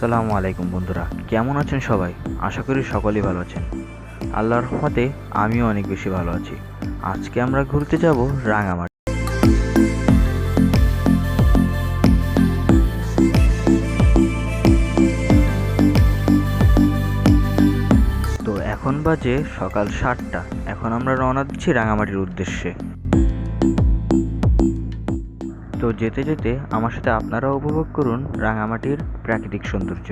আসসালামু আলাইকুম বন্ধুরা। কেমন আছেন সবাই? আশা করি সকলেই ভালো আছেন। আল্লাহর রহমতে আমিও অনেক বেশি ভালো আছি। আজকে আমরা ঘুরতে যাব রাঙামাটি। তো এখন বাজে সকাল সাতটা। এখন আমরা রওনা দিচ্ছি রাঙামাটির উদ্দেশ্যে। তো যেতে যেতে আমার সাথে আপনারাও উপভোগ করুন রাঙামাটির প্রাকৃতিক সৌন্দর্য।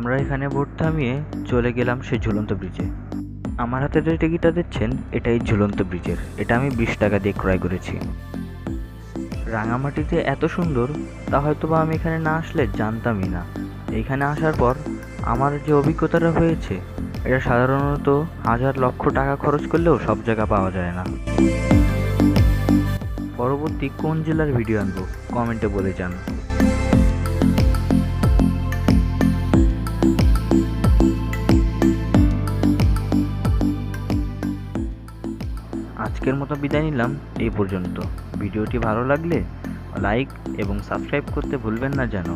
আমরা এখানে বোট থামিয়ে চলে গেলাম সে ঝুলন্ত ব্রিজে আমার হাতে যে টিকিটটা দিচ্ছেন, এটাই ঝুলন্ত ব্রিজের এটা আমি বিশ টাকা দিয়ে ক্রয় করেছি। রাঙামাটিতে এত সুন্দর, তা হয়তো বা আমি এখানে না আসলে জানতামই না। এখানে আসার পর আমার যে অভিজ্ঞতাটা হয়েছে, এটা সাধারণত হাজার লক্ষ টাকা খরচ করলেও সব জায়গা পাওয়া যায় না। পরবর্তী কোন জেলার ভিডিও আনব কমেন্টে বলে যান আজকের মতো বিদায় নিলাম এই পর্যন্ত। ভিডিওটি ভালো লাগলে লাইক এবং সাবস্ক্রাইব করতে ভুলবেন না যেন।